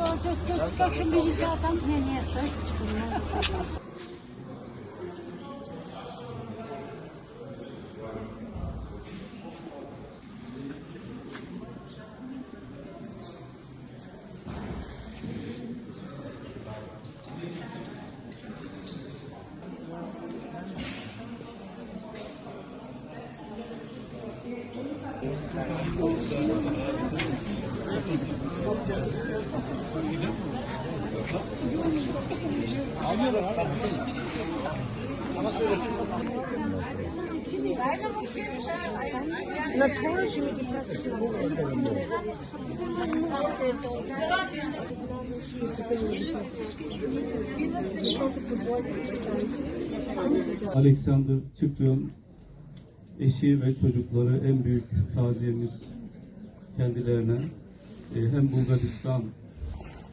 Çok bir zaten ne niyeyse çıkıyor. Alexander Çıkrık'ın eşi ve çocukları en büyük taziyemiz kendilerine. E, hem Bulgaristan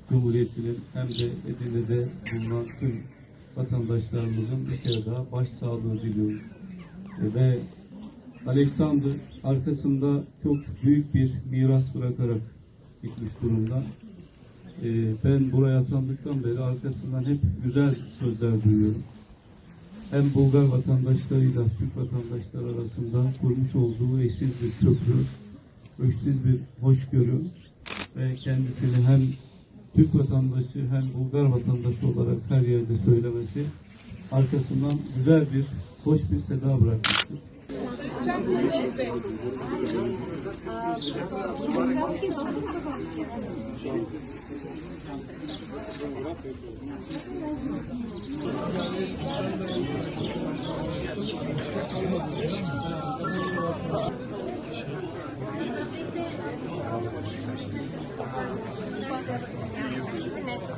Cumhuriyeti'nin hem de Edirne'de bulunan tüm vatandaşlarımızın bir kere daha başsağlığı diliyoruz. E, ve Alexander arkasında çok büyük bir miras bırakarak gitmiş durumda. E, ben buraya atandıktan beri arkasından hep güzel sözler duyuyorum hem Bulgar vatandaşlarıyla Türk vatandaşlar arasında kurmuş olduğu eşsiz bir köprü, eşsiz bir hoşgörü ve kendisini hem Türk vatandaşı hem Bulgar vatandaşı olarak her yerde söylemesi arkasından güzel bir, hoş bir seda bırakmıştır.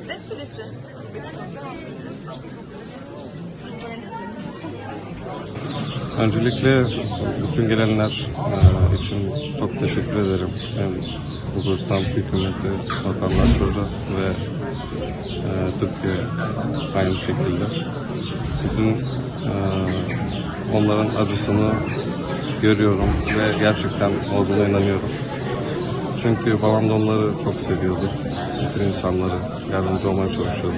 Selbstbewusste. Öncelikle bütün gelenler e, için çok teşekkür ederim. Hem Bulgaristan hükümeti, vatandaşları ve e, Türkiye aynı şekilde. Bütün e, onların acısını görüyorum ve gerçekten olduğuna inanıyorum. Çünkü babam da onları çok seviyordu. Bütün insanları yardımcı olmaya çalışıyordu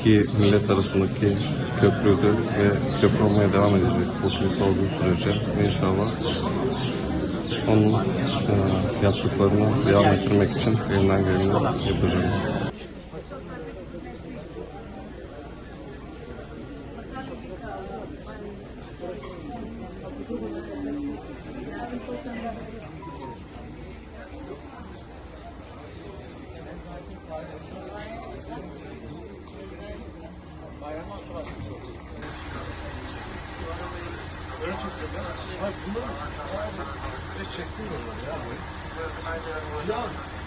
iki millet arasındaki köprüydü ve köprü olmaya devam edecek bu kilise olduğu sürece ve inşallah onun e, yaptıklarını devam ettirmek için elimden geleni yapacağım. Hayır bunları Hiç çeksin ya.